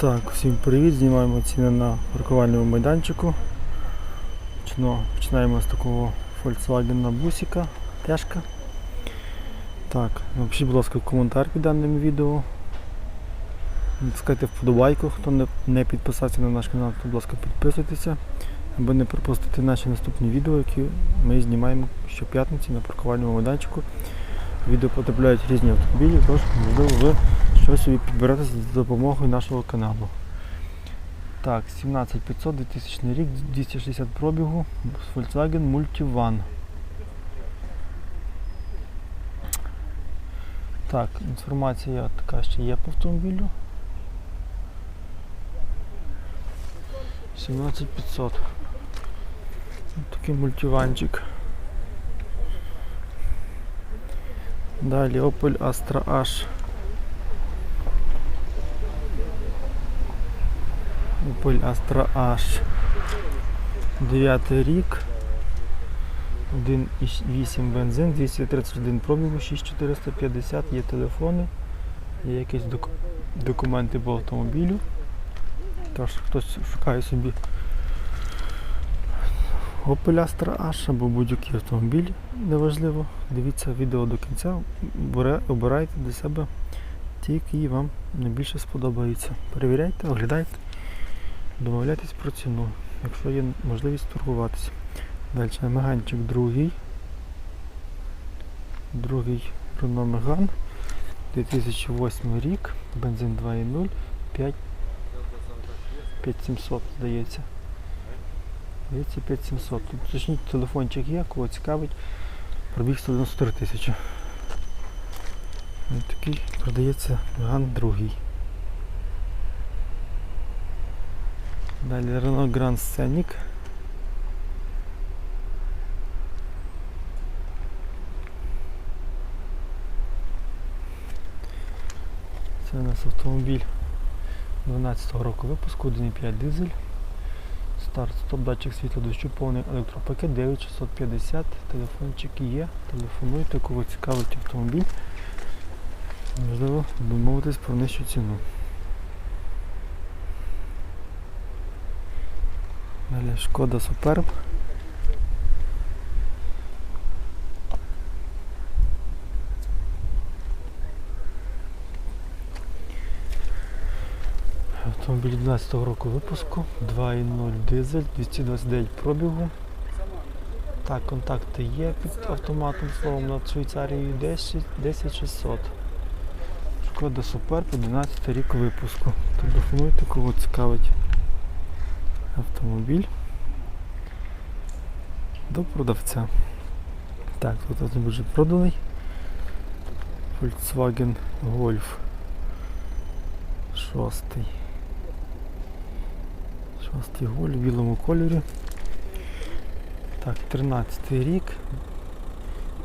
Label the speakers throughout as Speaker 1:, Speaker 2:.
Speaker 1: Так, всім привіт, знімаємо ціни на паркувальному майданчику. Починаємо з такого Volkswagen бусика, тяжка. Так, напишіть, будь ласка, коментар під даним відео. Натискайте вподобайку, хто не, не підписався на наш канал, то, будь ласка, підписуйтеся, аби не пропустити наші наступні відео, які ми знімаємо щоп'ятниці на паркувальному майданчику. Відео потрапляють різні автомобілі, тож можливо ви щось собі підберете за допомогою нашого каналу. Так, 17500 2000 рік, 260 пробігу, Volkswagen Multivan. Так, інформація така ще є по автомобілю. 17500. Ось Такий мультиванчик. Далі Opel Astra H. Opel Astra H. 9 рік. 1,8 бензин, 231 пробігу, 6450, є телефони, є якісь доку- документи по автомобілю. Тож хтось шукає собі Opel Astra H або будь-який автомобіль, неважливо. Дивіться відео до кінця, обирайте для себе ті, які вам найбільше сподобаються. Перевіряйте, оглядайте, домовляйтесь про ціну, якщо є можливість торгуватися. Далі меганчик другий. Другий Renault Megane. 2008 рік, бензин 2.0, 5 5700, здається. Здається, 5700. Точніть телефончик є, кого цікавить. Пробіг 193 тисячі. Такий продається Megane другий. Далі Renault Grand Scenic. Це у нас автомобіль 12 року випуску, 1.5 дизель. Старт, стоп, датчик світла дощу, повний електропакет 9650, телефончик є, телефонуйте, кого цікавить автомобіль. Можливо, домовитись про нижчу ціну. Далі шкода Суперб. Автомобіль 12 року випуску, 2.0 дизель, 229 пробігу. Так, контакти є під автоматом словом над Швейцарією 10 10600. Шкода Суперб, 11 рік випуску. Телефонуйте, кого цікавить автомобіль до продавця. Так, тут автомобіль вже проданий. Volkswagen Golf. Шостий. Шостий голь в білому кольорі. Так, 13 рік.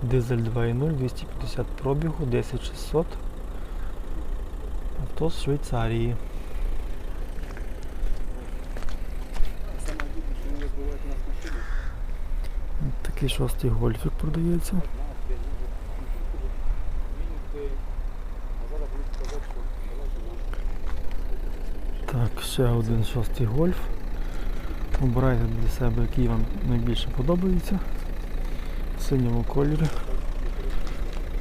Speaker 1: Дизель 2.0, 250 пробігу, 10600. Авто з Швейцарії. Ось Такий шостий гольфік продається. Так, ще один шостий гольф. Обирайте для себе, який вам найбільше подобається. В синьому кольорі.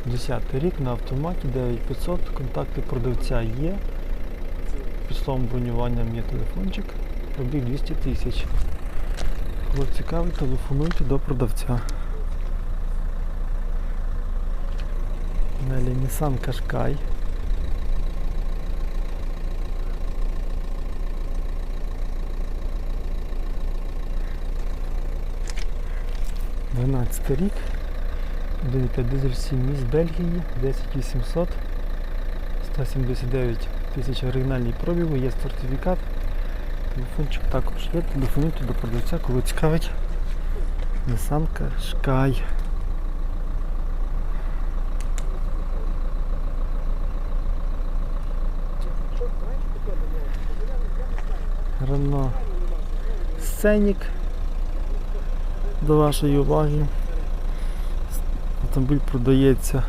Speaker 1: 10 рік на автоматі 9500, контакти продавця є. Під словом бронюванням є телефончик. Пробіг 200 тисяч. Кого цікавить, телефонуйте до продавця. Далі Nissan Qashqai. Дванадцятий рік. 1,5 дизель 7 місць Бельгії, 10800, 179 тисяч оригінальний пробігу, є сертифікат. Телефончик також є, телефонуйте до продавця, коли цікавить Nissan Qashqai. Renault Scenic до вашої уваги. Автомобіль продається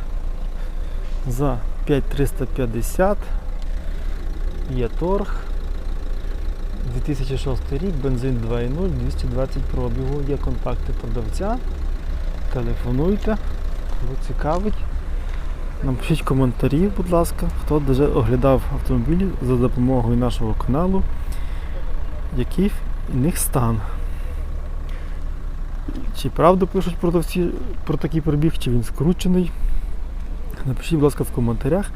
Speaker 1: за 5350. Є торг. 2006 рік, бензин 2.0, 220 пробігу. Є контакти продавця. Телефонуйте, кого цікавить. Напишіть коментарі, будь ласка, хто вже оглядав автомобілі за допомогою нашого каналу, який в них стан. Чи правду пишуть продавці про такий пробіг, чи він скручений. Напишіть, будь ласка, в коментарях,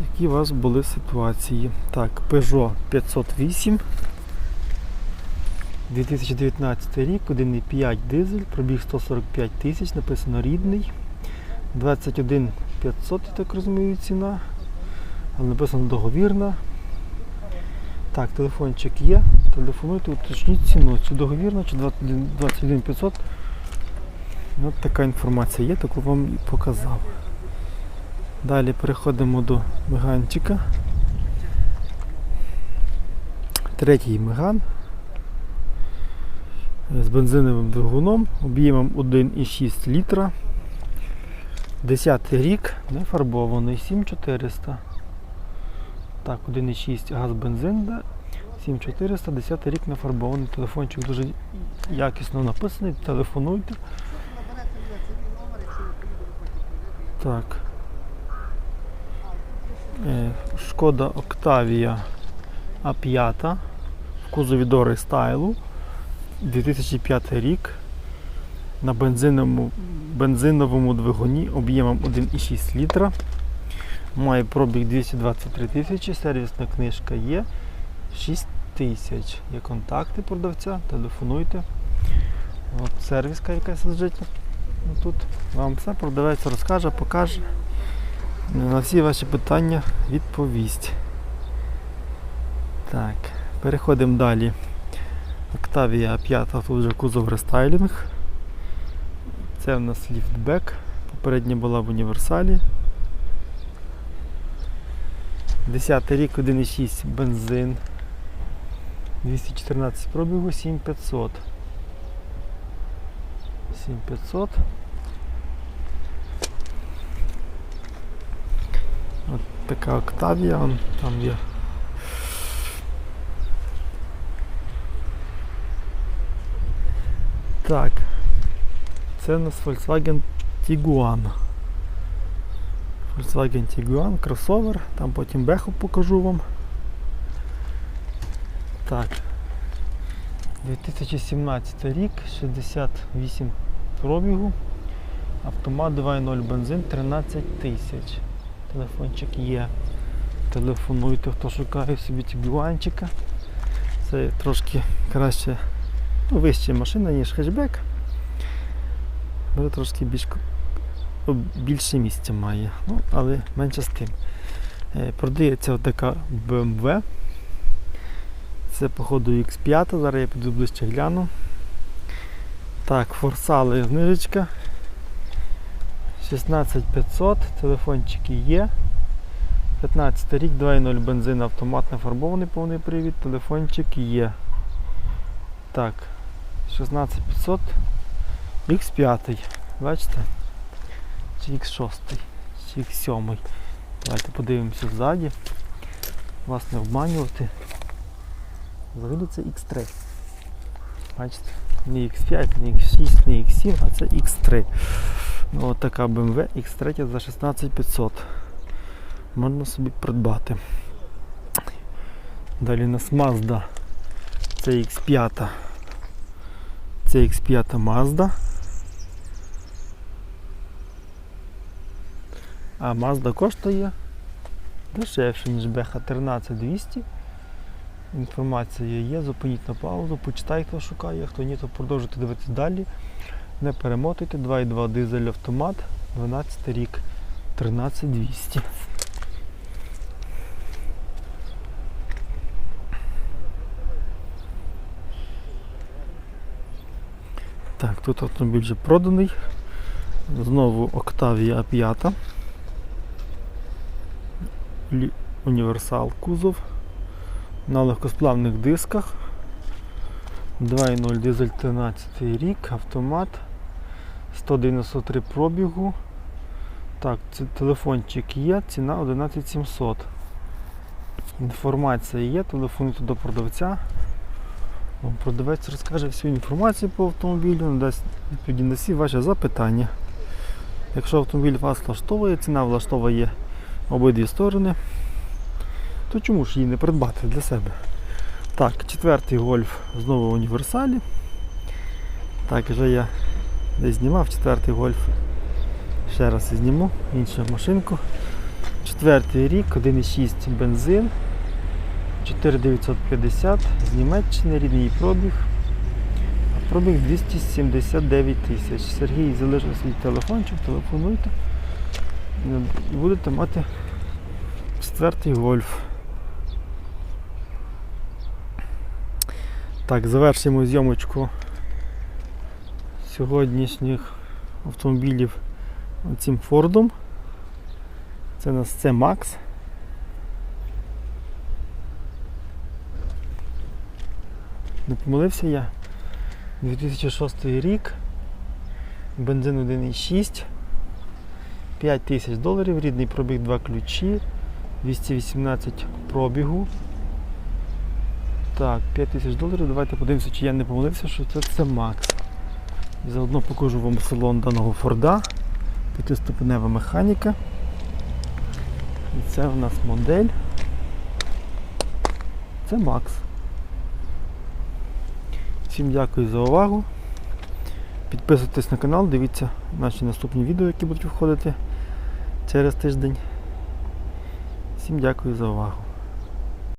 Speaker 1: які у вас були ситуації. Так, Peugeot 508. 2019 рік, 1,5 дизель, пробіг 145 тисяч, написано рідний. 21 500, я так розумію, ціна. Але написано договірна. Так, телефончик є. Телефонуйте, уточніть ціну. Чи договірна, чи 21 21 500. Ну, От така інформація є, таку вам і показав. Далі переходимо до меганчика. Третій меган з бензиновим двигуном, об'ємом 1,6 літра. 10 рік, не фарбований, 7400. Так, 1,6 газ бензин, да, 7400, 10 рік не фарбований. Телефончик дуже якісно написаний, телефонуйте. Так. Е, Шкода Октавія А5 в кузові Дори стайлу. 2005 рік на бензиновому, бензиновому двигуні об'ємом 1,6 літра. Має пробіг 223 тисячі, сервісна книжка є 6 тисяч. Є контакти продавця, телефонуйте. От сервіска якась лежить тут. Вам все продавець розкаже, покаже. На всі ваші питання відповість. Так, переходимо далі. Octavia 5 тут вже кузов рестайлінг. Це в нас ліфтбек. Попередня була в універсалі. 10 рік 1,6 бензин. 214 пробігу 7500. 7500. От така Октавія, там є. Так. Це у нас Volkswagen Tiguan. Volkswagen Tiguan, кросовер, там потім беху покажу вам. Так. 2017 рік, 68 пробігу. Автомат 2.0 бензин 13 тисяч. Телефончик є. Телефонуйте, хто шукає собі тігуанчика. Це трошки краще, ну, вища машина, ніж хетчбек. Але трошки більш, більше місця має. Ну, але менше з тим. Е, Продається така BMW. Це походу X5, зараз я піду ближче гляну. Так, форсали знижечка. 16500, телефончики є. 15 рік, 2.0 бензин, автомат не фарбований повний привід, телефончик є. Так, 16500 X5. Бачите? Чи X6, чи X7. Давайте подивимося ззаді. Вас не обманювати. Взагалі це X3. Бачите? Не X5, не X6, не X7, а це X3. Ну, така BMW X3 за 16500. Можна собі придбати. Далі у нас Mazda. Це X5. Це X5 Mazda. А Mazda коштує дешевше, ніж BH 13200. Інформація є, зупиніть на паузу, почитай, хто шукає, хто ні, то продовжуйте дивитися далі. Не перемотуйте, 2.2 дизель автомат, 12 рік, 13200. Так, тут автомобіль вже проданий. Знову Octavia 5. Універсал кузов. На легкосплавних дисках. 2.0 дизель 13 рік, автомат. 193 пробігу. Так, це телефончик є, ціна 11700. Інформація є, телефонуйте до продавця. Продавець розкаже всю інформацію по автомобілю, надасть відповіді на всі ваші запитання. Якщо автомобіль вас влаштовує, ціна влаштовує обидві сторони, то чому ж її не придбати для себе? Так, четвертий гольф знову в універсалі. Так, вже я десь знімав четвертий гольф. Ще раз зніму іншу машинку. Четвертий рік, 1,6 бензин, 4950 з Німеччини, рідний пробіг. Пробіг 279 тисяч. Сергій залишив свій телефончик, телефонуйте. І будете мати четвертий гольф. Так, завершимо зйомочку сьогоднішніх автомобілів цим Фордом. Це у нас це Макс. Не помилився я. 2006 рік. Бензин 1,6. 5 тисяч доларів, рідний пробіг 2 ключі, 218 пробігу. Так, 5 тисяч доларів. Давайте подивимося, чи я не помилився, що це, це Макс. І заодно покажу вам салон даного Форда. П'ятиступенева механіка. І це у нас модель. Це Макс. Всім дякую за увагу. Підписуйтесь на канал, дивіться наші наступні відео, які будуть виходити через тиждень. Всім дякую за увагу.